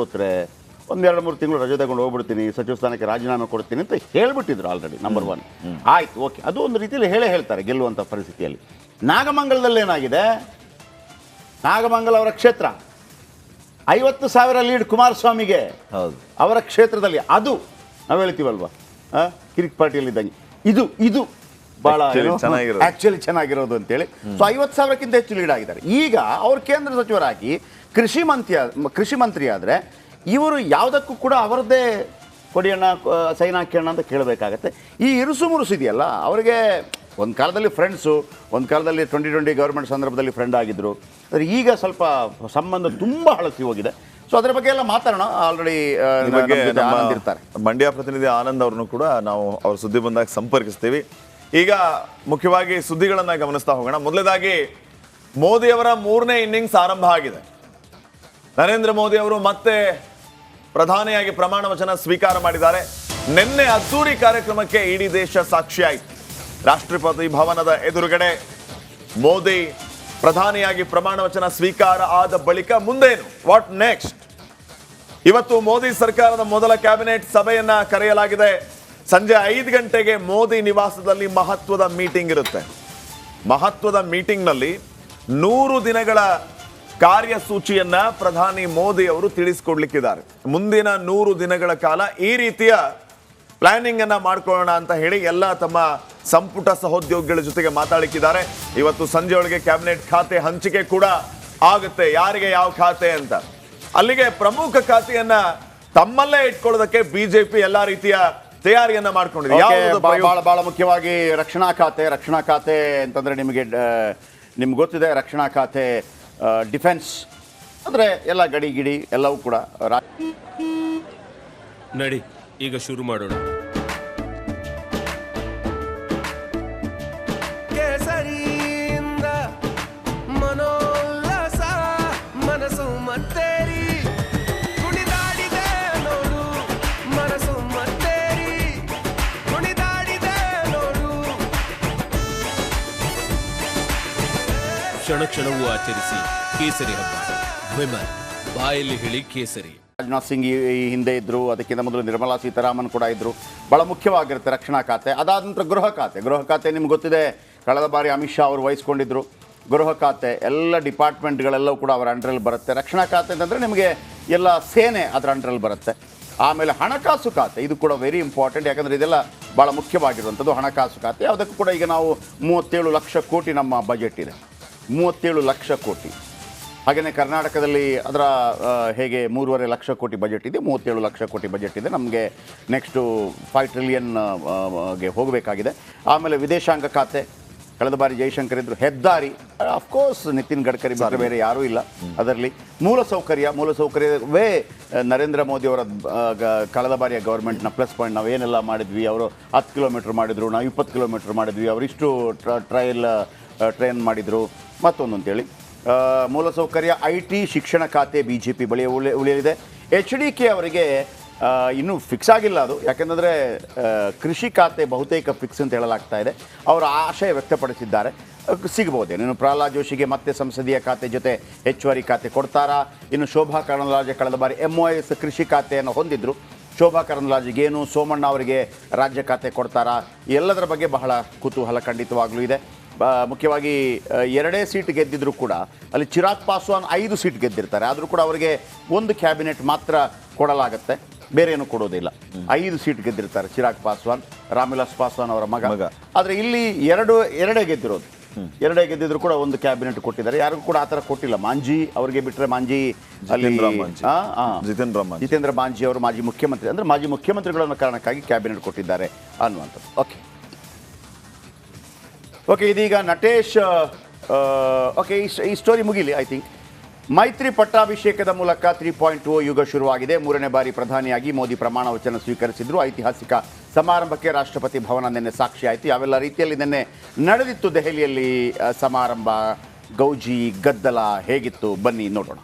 ಸೋತ್ರೆ ಒಂದೆರಡು ಮೂರು ತಿಂಗಳು ರಜೆ ತಗೊಂಡು ಹೋಗ್ಬಿಡ್ತೀನಿ ಸಚಿವ ಸ್ಥಾನಕ್ಕೆ ರಾಜೀನಾಮೆ ಕೊಡ್ತೀನಿ ಅಂತ ಹೇಳ್ಬಿಟ್ಟಿದ್ರು ಆಲ್ರೆಡಿ ನಂಬರ್ ಒನ್ ಆಯ್ತು ಓಕೆ ಅದು ಒಂದು ರೀತಿಯಲ್ಲಿ ಹೇಳೇ ಹೇಳ್ತಾರೆ ಗೆಲ್ಲುವಂಥ ಪರಿಸ್ಥಿತಿಯಲ್ಲಿ. ನಾಗಮಂಗಲದಲ್ಲಿ ಏನಾಗಿದೆ? ನಾಗಮಂಗಲ ಅವರ ಕ್ಷೇತ್ರ. ಐವತ್ತು ಸಾವಿರ ಲೀಡ್ ಕುಮಾರಸ್ವಾಮಿಗೆ. ಹೌದು. ಅವರ ಕ್ಷೇತ್ರದಲ್ಲಿ ಅದು ನಾವು ಹೇಳ್ತೀವಲ್ವಾ? ಕಿರಿಕ್ ಪಾರ್ಟಿಯಲ್ಲಿ ಇದ್ದಂಗೆ. ಇದು ಇದು. ಬಹಳ. ಆಕ್ಚುಲಿ ಚೆನ್ನಾಗಿರೋದು. ಅಂತೇಳಿ. ಸೊ ಐವತ್ತು ಸಾವಿರಕ್ಕಿಂತ ಹೆಚ್ಚು ಲೀಡ್ ಆಗಿದ್ದಾರೆ. ಈಗ ಅವರು ಕೇಂದ್ರ ಸಚಿವರಾಗಿ ಕೃಷಿ ಮಂತ್ರಿ ಕೃಷಿ ಮಂತ್ರಿ ಆದರೆ ಇವರು ಯಾವುದಕ್ಕೂ ಕೂಡ ಅವರದ್ದೇ ಕೊಡಿಯಣ್ಣ ಸೈನ್ ಹಾಕಿಯಣ್ಣ ಅಂತ ಕೇಳಬೇಕಾಗತ್ತೆ. ಈ ಇರುಸು ಮುರುಸು ಇದೆಯಲ್ಲ ಅವರಿಗೆ ಒಂದು ಕಾಲದಲ್ಲಿ ಫ್ರೆಂಡ್ಸು ಒಂದು ಕಾಲದಲ್ಲಿ ಟ್ವೆಂಟಿ ಟ್ವೆಂಟಿ ಗೌರ್ಮೆಂಟ್ ಸಂದರ್ಭದಲ್ಲಿ ಫ್ರೆಂಡ್ ಆಗಿದ್ರು. ಆದರೆ ಈಗ ಸ್ವಲ್ಪ ಸಂಬಂಧ ತುಂಬ ಹಳಸಿ ಹೋಗಿದೆ. ಸೊ ಅದರ ಬಗ್ಗೆ ಎಲ್ಲ ಮಾತಾಡೋಣ. ಆಲ್ರೆಡಿ ಬಗ್ಗೆ ಮಂಡ್ಯ ಪ್ರತಿನಿಧಿ ಆನಂದ್ ಅವ್ರನ್ನು ಕೂಡ ನಾವು ಅವ್ರ ಸುದ್ದಿ ಬಂದಾಗ ಸಂಪರ್ಕಿಸ್ತೀವಿ. ಈಗ ಮುಖ್ಯವಾಗಿ ಸುದ್ದಿಗಳನ್ನ ಗಮನಿಸ್ತಾ ಹೋಗೋಣ. ಮೋದಿ ಅವರ ಮೂರನೇ ಇನ್ನಿಂಗ್ಸ್ ಆರಂಭ ಆಗಿದೆ. ನರೇಂದ್ರ ಮೋದಿ ಅವರು ಮತ್ತೆ ಪ್ರಧಾನಿಯಾಗಿ ಪ್ರಮಾಣ ವಚನ ಸ್ವೀಕಾರ ಮಾಡಿದ್ದಾರೆ. ನಿನ್ನೆ ಅದ್ದೂರಿ ಕಾರ್ಯಕ್ರಮಕ್ಕೆ ಇಡೀ ದೇಶ ಸಾಕ್ಷಿಯಾಯಿತು. ರಾಷ್ಟ್ರಪತಿ ಭವನದ ಎದುರುಗಡೆ ಮೋದಿ ಪ್ರಧಾನಿಯಾಗಿ ಪ್ರಮಾಣ ವಚನ ಸ್ವೀಕಾರ ಆದ ಬಳಿಕ ಮುಂದೇನು? ವಾಟ್ ನೆಕ್ಸ್ಟ್ ಇವತ್ತು ಮೋದಿ ಸರ್ಕಾರದ ಮೊದಲ ಕ್ಯಾಬಿನೆಟ್ ಸಭೆಯನ್ನ ಕರೆಯಲಾಗಿದೆ. ಸಂಜೆ ಐದು ಗಂಟೆಗೆ ಮೋದಿ ನಿವಾಸದಲ್ಲಿ ಮಹತ್ವದ ಮೀಟಿಂಗ್ ಇರುತ್ತೆ. ಮಹತ್ವದ ಮೀಟಿಂಗ್ನಲ್ಲಿ ನೂರು ದಿನಗಳ ಕಾರ್ಯಸೂಚಿಯನ್ನ ಪ್ರಧಾನಿ ಮೋದಿ ಅವರು ತಿಳಿಸಿಕೊಡ್ಲಿಕ್ಕಿದ್ದಾರೆ. ಮುಂದಿನ ನೂರು ದಿನಗಳ ಕಾಲ ಈ ರೀತಿಯ ಪ್ಲಾನಿಂಗ್ ಅನ್ನ ಮಾಡ್ಕೊಳ್ಳೋಣ ಅಂತ ಹೇಳಿ ಎಲ್ಲ ತಮ್ಮ ಸಂಪುಟ ಸಹೋದ್ಯೋಗಿಗಳ ಜೊತೆಗೆ ಮಾತಾಡಿಕ್ಕಿದ್ದಾರೆ ಇವತ್ತು ಸಂಜೆ ಒಳಗೆ ಕ್ಯಾಬಿನೆಟ್ ಖಾತೆ ಹಂಚಿಕೆ ಕೂಡ ಆಗುತ್ತೆ. ಯಾರಿಗೆ ಯಾವ ಖಾತೆ ಅಂತ? ಅಲ್ಲಿಗೆ ಪ್ರಮುಖ ಖಾತೆಯನ್ನ ತಮ್ಮಲ್ಲೇ ಇಟ್ಕೊಳ್ಳೋದಕ್ಕೆ ಬಿಜೆಪಿ ಎಲ್ಲಾ ರೀತಿಯ ತಯಾರಿಯನ್ನ ಮಾಡ್ಕೊಂಡಿದೆ ಓಕೆ, ಯಾವುದು ಬಹಳ ಬಹಳ ಮುಖ್ಯವಾಗಿ ರಕ್ಷಣಾ ಖಾತೆ ರಕ್ಷಣಾ ಖಾತೆ ಅಂತಂದ್ರೆ ನಿಮಗೆ ನಿಮ್ಗೆ ಗೊತ್ತಿದೆ ರಕ್ಷಣಾ ಖಾತೆ ಡಿಫೆನ್ಸ್ ಅಂದ್ರೆ ಎಲ್ಲ ಗಡಿ ಗಿಡಿ ಎಲ್ಲವೂ ಕೂಡ ನಡಿ ಈಗ ಶುರು ಮಾಡೋಣ. ಕೇಸರಿಯಿಂದ ಮನೋಲ್ಲಾಸ ಮನಸ್ಸು ಮತ್ತೇರಿ ಕ್ಷಣ ಕ್ಷಣವೂ ಆಚರಿಸಿ ಕೇಸರಿ ಹಬ್ಬ. ವಿಮಲ್, ಬಾಯಲ್ಲಿ ಹೇಳಿ ಕೇಸರಿ. ರಾಜನಾಥ್ ಸಿಂಗ್ ಈ ಹಿಂದೆ ಇದ್ರು, ಅದಕ್ಕಿಂತ ಮೊದಲು ನಿರ್ಮಲಾ ಸೀತಾರಾಮನ್ ಕೂಡ ಇದ್ರು. ಬಹಳ ಮುಖ್ಯವಾಗಿರುತ್ತೆ ರಕ್ಷಣಾ ಖಾತೆ. ಅದಾದ ನಂತರ ಗೃಹ ಖಾತೆ. ಗೃಹ ಖಾತೆ ನಿಮ್ಗೆ ಗೊತ್ತಿದೆ, ಕಳೆದ ಬಾರಿ ಅಮಿತ್ ಶಾ ಅವರು ವಹಿಸ್ಕೊಂಡಿದ್ರು. ಗೃಹ ಖಾತೆ, ಎಲ್ಲ ಡಿಪಾರ್ಟ್ಮೆಂಟ್ಗಳೆಲ್ಲವೂ ಕೂಡ ಅವರ ಅಂಡರಲ್ಲಿ ಬರುತ್ತೆ. ರಕ್ಷಣಾ ಖಾತೆ ಅಂತಂದರೆ ನಿಮಗೆ ಎಲ್ಲ ಸೇನೆ ಅದರ ಅಂಡರಲ್ಲಿ ಬರುತ್ತೆ. ಆಮೇಲೆ ಹಣಕಾಸು ಖಾತೆ, ಇದು ಕೂಡ ವೆರಿ ಇಂಪಾರ್ಟೆಂಟ್ ಯಾಕಂದರೆ ಇದೆಲ್ಲ ಭಾಳ ಮುಖ್ಯವಾಗಿರುವಂಥದ್ದು ಹಣಕಾಸು ಖಾತೆ. ಅದಕ್ಕೂ ಕೂಡ ಈಗ ನಾವು ಮೂವತ್ತೇಳು ಲಕ್ಷ ಕೋಟಿ ನಮ್ಮ ಬಜೆಟ್ ಇದೆ. ಮೂವತ್ತೇಳು ಲಕ್ಷ ಕೋಟಿ. ಹಾಗೆಯೇ ಕರ್ನಾಟಕದಲ್ಲಿ ಅದರ ಹೇಗೆ ಮೂರುವರೆ ಲಕ್ಷ ಕೋಟಿ ಬಜೆಟ್ ಇದೆ ಮೂವತ್ತೇಳು ಲಕ್ಷ ಕೋಟಿ ಬಜೆಟ್ ಇದೆ. ನಮಗೆ ನೆಕ್ಸ್ಟು ಫೈವ್ ಟ್ರಿಲಿಯನ್ಗೆ ಹೋಗಬೇಕಾಗಿದೆ. ಆಮೇಲೆ ವಿದೇಶಾಂಗ ಖಾತೆ. ಕಳೆದ ಬಾರಿ ಜೈಶಂಕರ್ ಇದ್ದರು ಹೆದ್ದಾರಿ. ಅಫ್ಕೋರ್ಸ್ ನಿತಿನ್ ಗಡ್ಕರಿ ಬಿಟ್ಟರೆ ಬೇರೆ ಯಾರೂ ಇಲ್ಲ ಅದರಲ್ಲಿ. ಮೂಲಸೌಕರ್ಯ ಮೂಲಸೌಕರ್ಯವೇ ನರೇಂದ್ರ ಮೋದಿ ಅವರ ಕಳೆದ ಬಾರಿಯ ಗೌರ್ಮೆಂಟ್ನ ಪ್ಲಸ್ ಪಾಯಿಂಟ್ ನಾವು ಏನೆಲ್ಲ ಮಾಡಿದ್ವಿ ಅವರು ಹತ್ತು ಕಿಲೋಮೀಟ್ರ್ ಮಾಡಿದರು ನಾವು ಇಪ್ಪತ್ತು ಕಿಲೋಮೀಟ್ರ್ ಮಾಡಿದ್ವಿ ಅವರಿಷ್ಟು ಟ್ರಯಲ್ ಟ್ರೈನ್ ಮಾಡಿದರು. ಮತ್ತೊಂದು ಅಂತೇಳಿ ಮೂಲಸೌಕರ್ಯ ಐ ಟಿ ಶಿಕ್ಷಣ ಖಾತೆ ಬಿ ಜೆ ಪಿ ಬಳಿ ಉಳಿ, ಉಳಿಯಲಿದೆ. ಎಚ್ ಡಿ ಕೆ ಅವರಿಗೆ ಇನ್ನೂ ಫಿಕ್ಸ್ ಆಗಿಲ್ಲ ಅದು. ಯಾಕೆಂದರೆ ಕೃಷಿ ಖಾತೆ ಬಹುತೇಕ ಫಿಕ್ಸ್ ಅಂತ ಹೇಳಲಾಗ್ತಾ ಇದೆ. ಅವರ ಆಶಯ ವ್ಯಕ್ತಪಡಿಸಿದ್ದಾರೆ. ಏನು ಇನ್ನು ಪ್ರಹ್ಲಾದ್ ಜೋಶಿಗೆ ಮತ್ತೆ ಸಂಸದೀಯ ಖಾತೆ ಜೊತೆ ಹೆಚ್ಚುವರಿ ಖಾತೆ ಕೊಡ್ತಾರಾ? ಇನ್ನು ಶೋಭಾ ಕರಂದ್ಲಾಜೆ ಕಳೆದ ಬಾರಿ ಎಂ ಒ ಎಸ್ ಕೃಷಿ ಖಾತೆಯನ್ನು ಹೊಂದಿದ್ರು. ಶೋಭಾ ಏನು? ಸೋಮಣ್ಣ ಅವರಿಗೆ ರಾಜ್ಯ ಖಾತೆ ಕೊಡ್ತಾರಾ? ಎಲ್ಲದರ ಬಗ್ಗೆ ಬಹಳ ಕುತೂಹಲ ಖಂಡಿತವಾಗಲೂ ಇದೆ. ಮುಖ್ಯವಾಗಿ ಎರಡೇ ಸೀಟ್ ಗೆದ್ದಿದ್ರು ಕೂಡ ಅಲ್ಲಿ ಚಿರಾಗ್ ಪಾಸ್ವಾನ್ ಐದು ಸೀಟ್ ಗೆದ್ದಿರ್ತಾರೆ. ಆದರೂ ಕೂಡ ಅವರಿಗೆ ಒಂದು ಕ್ಯಾಬಿನೆಟ್ ಮಾತ್ರ ಕೊಡಲಾಗುತ್ತೆ. ಬೇರೆ ಏನು ಕೊಡೋದಿಲ್ಲ. ಐದು ಸೀಟ್ ಗೆದ್ದಿರ್ತಾರೆ ಚಿರಾಗ್ ಪಾಸ್ವಾನ್ ರಾಮ್ವಿಲಾಸ್ ಪಾಸ್ವಾನ್ ಅವರ ಮಗ. ಆದರೆ ಇಲ್ಲಿ ಎರಡು ಎರಡೇ ಗೆದ್ದಿರೋದು. ಎರಡೇ ಗೆದ್ದಿದ್ರು ಕೂಡ ಒಂದು ಕ್ಯಾಬಿನೆಟ್ ಕೊಟ್ಟಿದ್ದಾರೆ. ಯಾರಿಗೂ ಕೂಡ ಆ ಥರ ಕೊಟ್ಟಿಲ್ಲ. ಮಾಂಜಿ ಅವರಿಗೆ ಬಿಟ್ಟರೆ ಮಾಂಜಿ ಅಲ್ಲಿ ಜಿತೇಂದ್ರ. ಜಿತೇಂದ್ರ ಮಾಂಜಿ. ಅವರು ಮಾಜಿ ಮುಖ್ಯಮಂತ್ರಿ. ಅಂದರೆ ಮಾಜಿ ಮುಖ್ಯಮಂತ್ರಿಗಳನ್ನ ಕಾರಣಕ್ಕಾಗಿ ಕ್ಯಾಬಿನೆಟ್ ಕೊಟ್ಟಿದ್ದಾರೆ ಅನ್ನುವಂಥದ್ದು. ಓಕೆ ಓಕೆ ಇದೀಗ ನಟೇಶ್ ಓಕೆ ಈ ಸ್ಟೋರಿ ಮುಗಿಲಿ ಐ ಥಿಂಕ್ ಮೈತ್ರಿ ಪಟ್ಟಾಭಿಷೇಕದ ಮೂಲಕ ತ್ರೀ ಪಾಯಿಂಟ್ ಟು ಯುಗ ಶುರುವಾಗಿದೆ. ಮೂರನೇ ಬಾರಿ ಪ್ರಧಾನಿಯಾಗಿ ಮೋದಿ ಪ್ರಮಾಣ ವಚನ ಸ್ವೀಕರಿಸಿದ್ರು. ಐತಿಹಾಸಿಕ ಸಮಾರಂಭಕ್ಕೆ ರಾಷ್ಟ್ರಪತಿ ಭವನ ನಿನ್ನೆ ಸಾಕ್ಷಿ ಆಯಿತು. ಯಾವೆಲ್ಲ ರೀತಿಯಲ್ಲಿ ನಿನ್ನೆ ನಡೆದಿತ್ತು ದೆಹಲಿಯಲ್ಲಿ ಸಮಾರಂಭ? ಗೌಜಿ, ಗದ್ದಲ ಹೇಗಿತ್ತು? ಬನ್ನಿ ನೋಡೋಣ.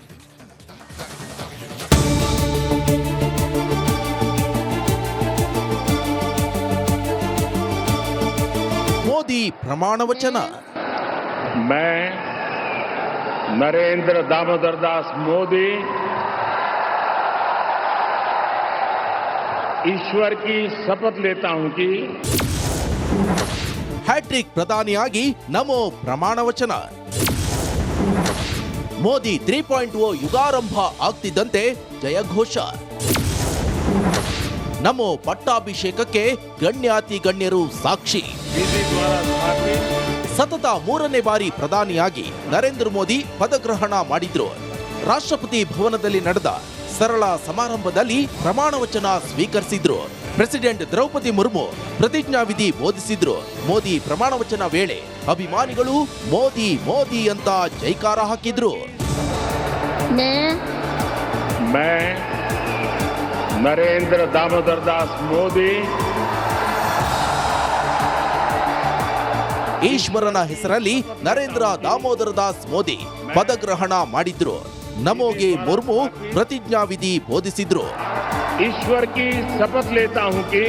ಮೋದಿ ಪ್ರಮಾಣ ವಚನ ಮೈ ನರೇಂದ್ರ ದಾಮೋದರ ದಾಸ್ ಮೋದಿ ಈಶ್ವರ್ ಕಿ ಶಪಥ ಲೇತಾ ಹೂಂ ಕಿ. ಹ್ಯಾಟ್ರಿಕ್ ಪ್ರಧಾನಿಯಾಗಿ ನಮೋ ಪ್ರಮಾಣ ವಚನ ಮೋದಿ ತ್ರೀ ಪಾಯಿಂಟ್ ಓ ಯುಗಾರಂಭ ಆಗ್ತಿದ್ದಂತೆ ಜಯಘೋಷ. ನಮೋ ಪಟ್ಟಾಭಿಷೇಕಕ್ಕೆ ಗಣ್ಯಾತಿ ಗಣ್ಯರು ಸಾಕ್ಷಿ. ಸತತ ಮೂರನೇ ಬಾರಿ ಪ್ರಧಾನಿಯಾಗಿ ನರೇಂದ್ರ ಮೋದಿ ಪದಗ್ರಹಣ ಮಾಡಿದ್ರು. ರಾಷ್ಟ್ರಪತಿ ಭವನದಲ್ಲಿ ನಡೆದ ಸರಳ ಸಮಾರಂಭದಲ್ಲಿ ಪ್ರಮಾಣ ವಚನ ಸ್ವೀಕರಿಸಿದ್ರು. ಪ್ರೆಸಿಡೆಂಟ್ ದ್ರೌಪದಿ ಮುರ್ಮು ಪ್ರತಿಜ್ಞಾವಿಧಿ ಬೋಧಿಸಿದ್ರು. ಮೋದಿ ಪ್ರಮಾಣ ವಚನ ವೇಳೆ ಅಭಿಮಾನಿಗಳು ಮೋದಿ ಮೋದಿ ಅಂತ ಜೈಕಾರ ಹಾಕಿದ್ರು. ನರೇಂದ್ರ ದಾಮೋದರ್ ದಾಸ್ ಮೋದಿ ಈಶ್ವರನ ಹೆಸರಲ್ಲಿ ನರೇಂದ್ರ ದಾಮೋದರ ದಾಸ್ ಮೋದಿ ಪದಗ್ರಹಣ ಮಾಡಿದ್ರು ನಮೋಗೆ ಮುರ್ಮು ಪ್ರತಿಜ್ಞಾವಿಧಿ ಬೋಧಿಸಿದ್ರು ईश्वर की शपथ लेता हूं कि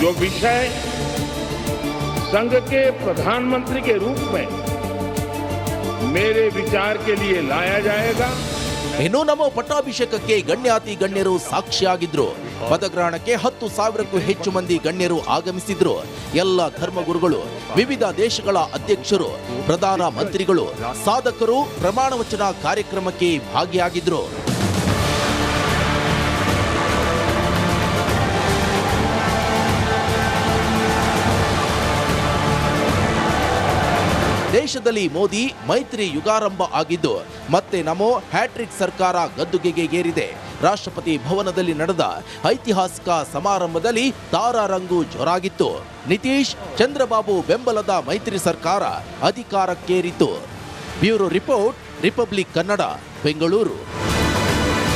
जो विषय संघ के प्रधानमंत्री के रूप में मेरे विचार के लिए लाया जाएगा ಇನ್ನು ನಮ್ಮ ಪಟ್ಟಾಭಿಷೇಕಕ್ಕೆ ಗಣ್ಯಾತಿ ಗಣ್ಯರು ಸಾಕ್ಷಿಯಾಗಿದ್ರು. ಪದಗ್ರಹಣಕ್ಕೆ ಹತ್ತು ಸಾವಿರಕ್ಕೂ ಹೆಚ್ಚು ಮಂದಿ ಗಣ್ಯರು ಆಗಮಿಸಿದ್ರು. ಎಲ್ಲ ಧರ್ಮಗುರುಗಳು ವಿವಿಧ ದೇಶಗಳ ಅಧ್ಯಕ್ಷರು ಪ್ರಧಾನ ಮಂತ್ರಿಗಳು ಸಾಧಕರು ಪ್ರಮಾಣ ವಚನ ಕಾರ್ಯಕ್ರಮಕ್ಕೆ ಭಾಗಿಯಾಗಿದ್ರು. ದೇಶದಲ್ಲಿ ಮೋದಿ ಮೈತ್ರಿ ಯುಗಾರಂಭ ಆಗಿದ್ದು, ಮತ್ತೆ ನಮೋ ಹ್ಯಾಟ್ರಿಕ್ ಸರ್ಕಾರ ಗದ್ದುಗೆಗೆ ಏರಿದೆ. ರಾಷ್ಟ್ರಪತಿ ಭವನದಲ್ಲಿ ನಡೆದ ಐತಿಹಾಸಿಕ ಸಮಾರಂಭದಲ್ಲಿ ತಾರಾರಂಗು ಜೋರಾಗಿತ್ತು. ನಿತೀಶ್, ಚಂದ್ರಬಾಬು ಬೆಂಬಲದ ಮೈತ್ರಿ ಸರ್ಕಾರ ಅಧಿಕಾರಕ್ಕೇರಿತು bureau report, Republic Kannada, Bengaluru.